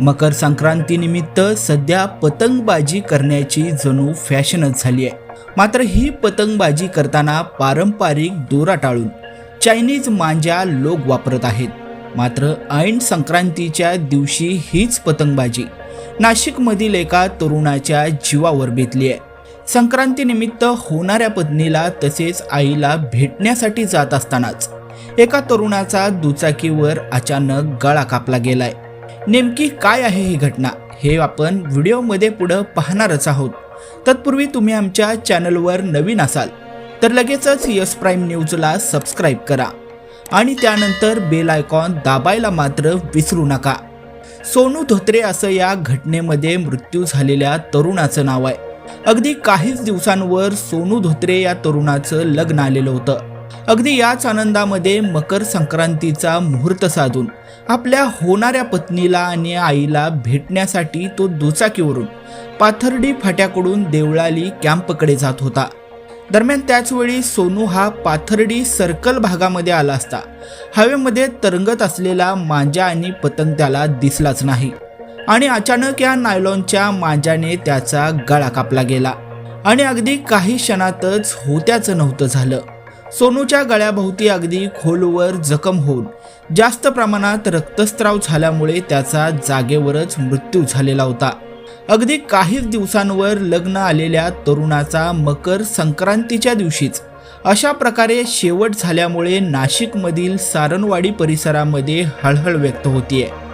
मकर संक्रांतीनिमित्त सध्या पतंगबाजी करण्याची जणू फॅशनच झाली आहे. मात्र ही पतंगबाजी करताना पारंपरिक दोरा टाळून चायनीज मांजा लोक वापरत आहेत. मात्र ऐन संक्रांतीच्या दिवशी हीच पतंगबाजी नाशिकमधील एका तरुणाच्या जीवावर बेतली आहे. संक्रांतीनिमित्त होणाऱ्या पत्नीला तसेच आईला भेटण्यासाठी जात असतानाच एका तरुणाचा दुचाकीवर अचानक गळा कापला गेलाय. नेमकी काय आहे ही घटना? हे आपण व्हिडिओमध्ये पुढं पाहणारच आहोत. तत्पूर्वी तुम्ही आमच्या चॅनलवर नवीन असाल तर लगेचच यस प्राईम न्यूजला सबस्क्राईब करा आणि त्यानंतर बेल आयकॉन दाबायला मात्र विसरू नका. सोनू धोत्रे असं या घटनेमध्ये मृत्यू झालेल्या तरुणाचं नाव आहे. अगदी काहीच दिवसांवर सोनू धोत्रे या तरुणाचं लग्न आलेलं होतं. अगदी याच आनंदामध्ये मकर संक्रांतीचा मुहूर्त साधून आपल्या होणाऱ्या पत्नीला आणि आईला भेटण्यासाठी तो दुचाकीवरून पाथर्डी फाट्याकडून देवळाली कॅम्पकडे जात होता. दरम्यान त्याचवेळी सोनू हा पाथर्डी सर्कल भागामध्ये आला असता. हवेमध्ये तरंगत असलेला मांजा आणि पतंग त्याला दिसलाच नाही. आणि अचानक या नायलॉनच्या मांजाने त्याचा गळा कापला गेला. आणि अगदी काही क्षणातच होत्याचं नव्हतं झालं. सोनूच्या गळ्याभोवती अगदी खोलवर जखम होऊन जास्त प्रमाणात रक्तस्राव झाल्यामुळे त्याचा जागेवरच मृत्यू झालेला होता. अगदी काहीच दिवसांवर लग्न आलेल्या तरुणाचा मकर संक्रांतीच्या दिवशीच. अशा प्रकारे शेवट झाल्यामुळे नाशिकमधील सारणवाडी परिसरामध्ये हळहळ व्यक्त होतीये.